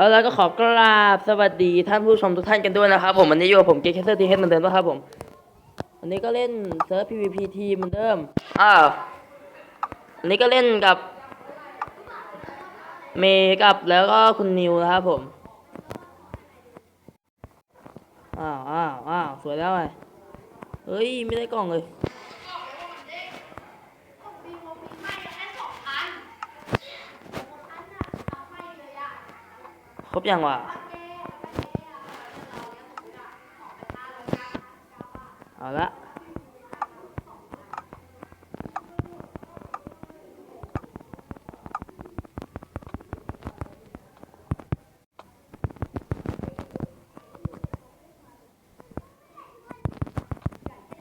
เอาแล้วก็ขอกราบสวัสดีท่านผู้ชมทุกท่านกันด้วยนะครับผมวันนี้อยู่กับผมเกมแคสเตอร์ทีเฮดเหมือนเดิมนะครับผมวันนี้ก็เล่นเซิร์ฟ PVP ทีเหมือนเดิมอ้าววันนี้ก็เล่นกับ เมย์กับแล้วก็คุณนิวนะครับผมอ้าวอ้าวอ้าวสวยแล้วไงเฮ้ยไม่ได้กล่องเลย ครบยังวะเอาละ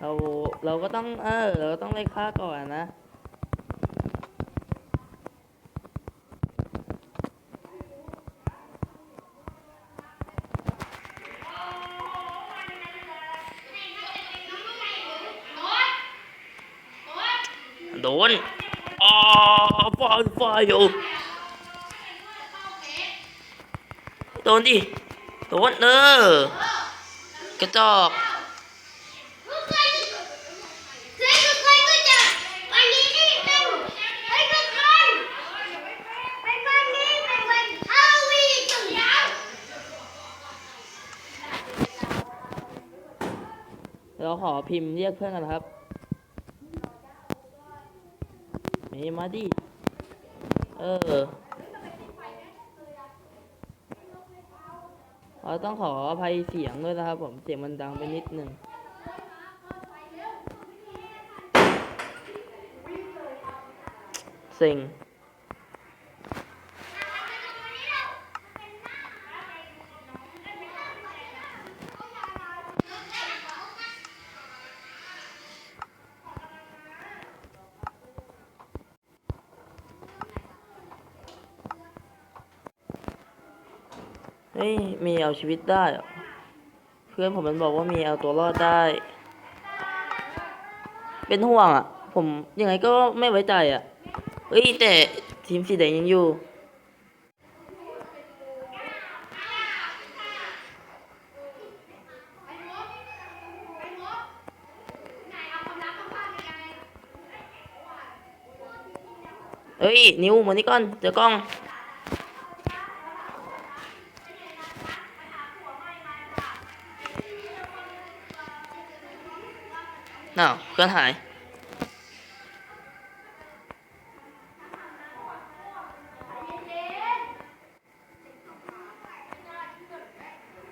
เราเราก็ต้องเออเราต้องไล่ฆ่าก่อนนะ โด นอ๋อฟาดฟาอยู่โดนดิโดนเออกระจอกเราขอพิมพ์เรียกเพื่อนกันครับ เมย์มาดิ เออ เราต้องขออภัยเสียงด้วยนะครับผม เสียงมันดังไปนิดหนึ่งเซ็ง เฮ้ยมีเอาชีวิตได้เพื่อนผมมันบอกว่ามีเอาตัวรอดได้ เป็นห่วงอะ ผมยังไงก็ไม่ไว้ใจอะเฮ้ยแต่ทีมสีแดงยังอยู่เฮ้ย นิวมานี่ก่อนเจอกล้อง น่าวเพื่อนหาย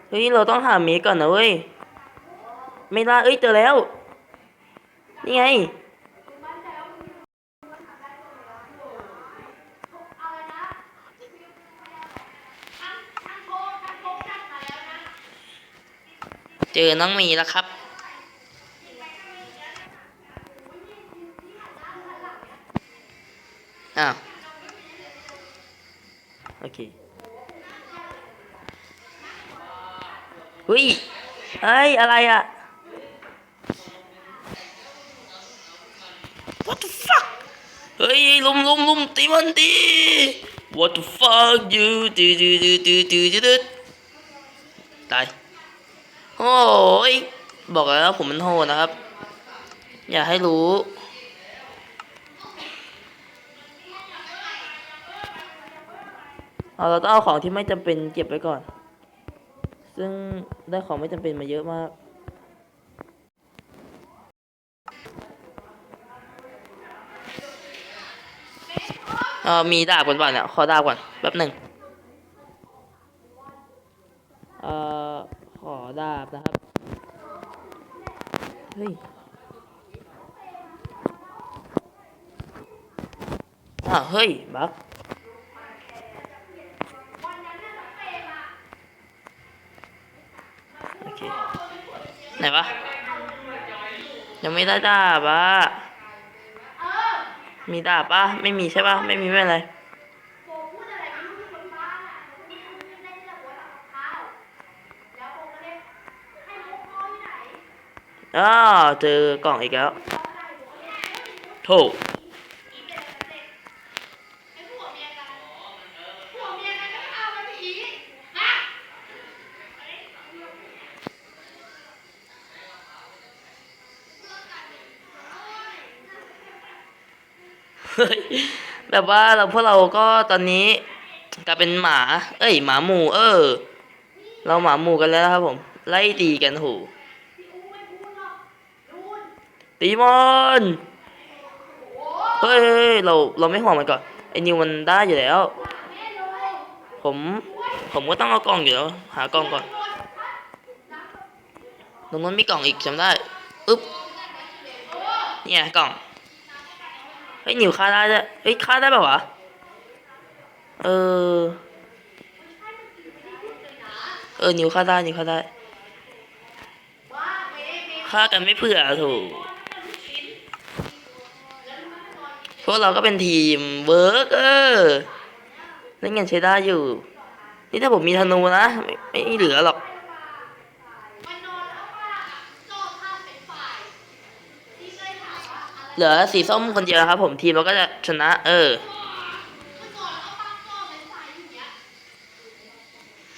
เฮ้ย เราต้องหาเมก่อนนะเว้ย ไม่ล่าเอ้ย เจอแล้ว นี่ไงเจอน้องมีแล้วครับ อ้าว โอเคเฮ้ยเอ้ย อะไรอะ What the fuck เฮ้ยลุมลุมลุมตีมันตี What the fuck you do do do do do do do ตาย โอ้ย บอกแล้วผมมันโหดนะครับ อย่าให้รู้ เอาเราต้องเอาของที่ไม่จำเป็นเก็บไว้ก่อน ซึ่งได้ของไม่จำเป็นมาเยอะมากเออมีดาบก่อนป่ะเนี่ยขอดาบก่อนแป๊บหนึ่งเอ่อขอดาบนะครับ เฮ้ยอ่าเฮ้ย บัก โอเค ไหนวะยังไม่ได้ดาบอะมีดาบปะไม่มีใช่ปะไม่มีไม่อะไรอ้าวเจอกล่องอีกแล้วโถ ผัวเมียกันก็ไม่เอากันอีก เฮ้ย แบบว่าเราพวกเราก็ตอนนี้กลายเป็นหมา เอ้ยหมาหมู่ เออ เราหมาหมู่กันแล้วครับผม ไล่ตีกันโหตีมอนเฮ้ยเราเราไม่ห่วงมันก่อนไอ้นิวมันได้อยู่แล้ว ผม ผมก็ต้องเอากล่องอยู่แล้วหากล่องก่อนตรงนู้นมีกล่องอีกจำได้อึ๊บเนี่ยกล่อง ฮ้ยนิวฆ่าได้ด้วยเฮ้ยฆ่าได้ป่าวะ เออ เออนิวฆ่าได้หนิวฆ่าได้ฆ่ากันไม่เผื่อถูกพวกเราก็เป็นทีมเวิร์กเออเล่นกันใช้ได้อยู่ นี่ถ้าผมมีธนูนะ ไม่ไม่เหลือหรอก เหลือสีส้มคนเดียวครับ ผมทีมเราก็จะชนะ เออ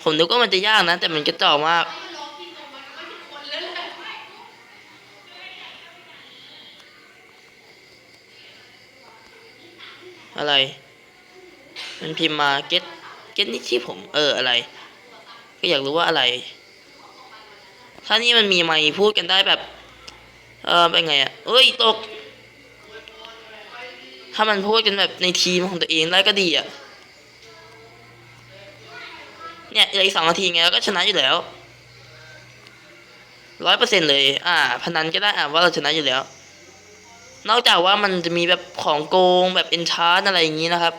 ผมนึกว่ามันจะยากนะ แต่มันกระจอกมากอะไร มันพิมพ์มาเก็ตเก็ตนี่ที่ผม เอออะไร ก็อยากรู้ว่าอะไร ถ้านี่มันมีไมค์พูดกันได้แบบ เออเป็นไงอะเอ้ยตก ถ้ามันพูดกันแบบในทีมของตัวเองได้ก็ดีอะ เนี่ยเหลืออีกสองนาทีไงแล้วก็ชนะอยู่แล้วร้อยเปอร์เซ็นต์เลย อ่า พนันก็ได้อะว่าเราชนะอยู่แล้ว นอกจากว่ามันจะมีแบบของโกงแบบเอนชาร์ดอะไรอย่างนี้นะครับ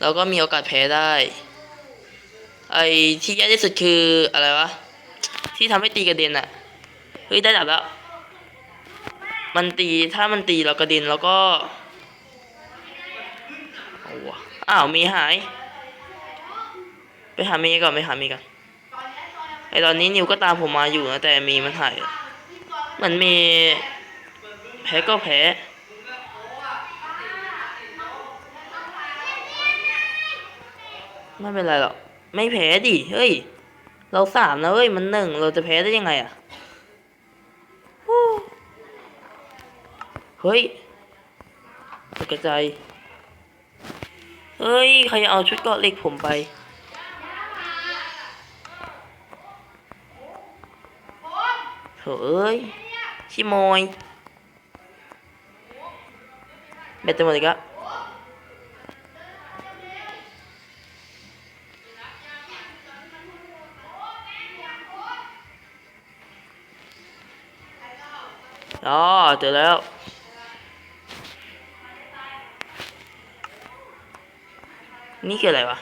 เราก็มีโอกาสแพ้ได้ ไอ้ที่แย่ที่สุดคืออะไรวะ ที่ทำให้ตีกระเด็นอะเฮ้ยได้ดับแล้ว มันตีถ้ามันตีเรากระเด็นแล้วก็ อ้าวมีหาย ไปหาเมย์ก่อนไปหาเมย์ก่อนไอตอนนี้นิวก็ตามผมมาอยู่นะแต่เมย์มันหายอะมันเมย์แพ้ก็แพ้ไม่เป็นไรหรอกไม่แพ้ดิเฮ้ย เราสามนะเฮ้ยมันหนึ่งเราจะแพ้ได้ยังไงอะเฮ้ยตกใจาย เฮ้ย ใครเอาชุดเกาะเหล็กผมไป โถเอ้ย ชิโมยเบ็ดจะหมดอีกแล้วอ๋อเจอแล้ว นี่คืออะไรวะ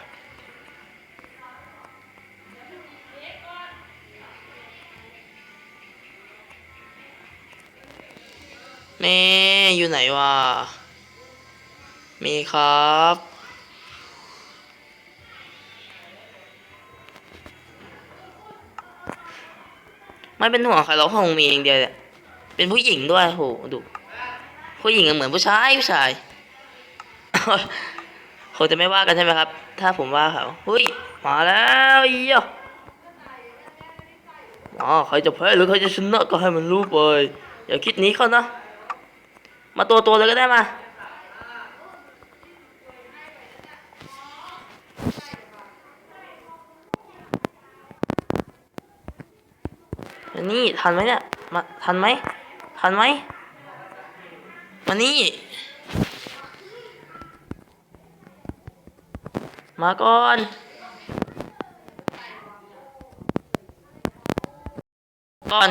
เมย์อยู่ไหนวะ มีครับไม่เป็นห่วงใครเราคงมีอย่างเดียวเนี่ยเป็นผู้หญิงด้วยโหดู ผู้หญิงก็เหมือนผู้ชายผู้ชาย คงจะไม่ว่ากันใช่ไหมครับ ถ้าผมว่าเขาเฮ้ย มาแล้วอีอะอ๋อใครจะแพ้หรือใครจะชนะก็ให้มันรู้ไป อย่าคิดหนี้เขานะ มาตัวตัวๆเลยก็ได้มาอันนี้ทันไหมเนี่ย มาทันไหม ทันไหม มานี่ มาก่อนก่อน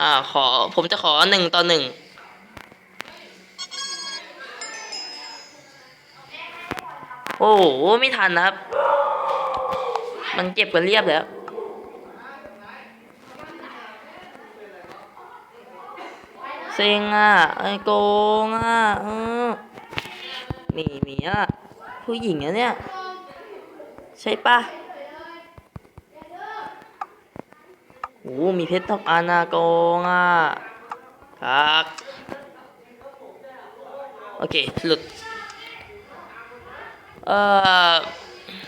อ่า ขอ ผมจะขอหนึ่งต่อหนึ่งโอ้โห ไม่ทันนะครับ มันเก็บกันเรียบแล้ว เซ็งอะ ไอโกงอะเออมีมีอะ ผู้หญิงอะเนี่ย ใช่ปะโอ้มีเพชรทองอานาโกงอะครับโอเคหลุดเอ่อ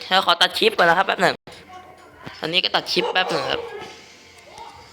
เราขอตัดคลิปก่อนนะครับแป๊บหนึ่งตอนนี้ก็ตัดคลิปแป๊บหนึ่งครับ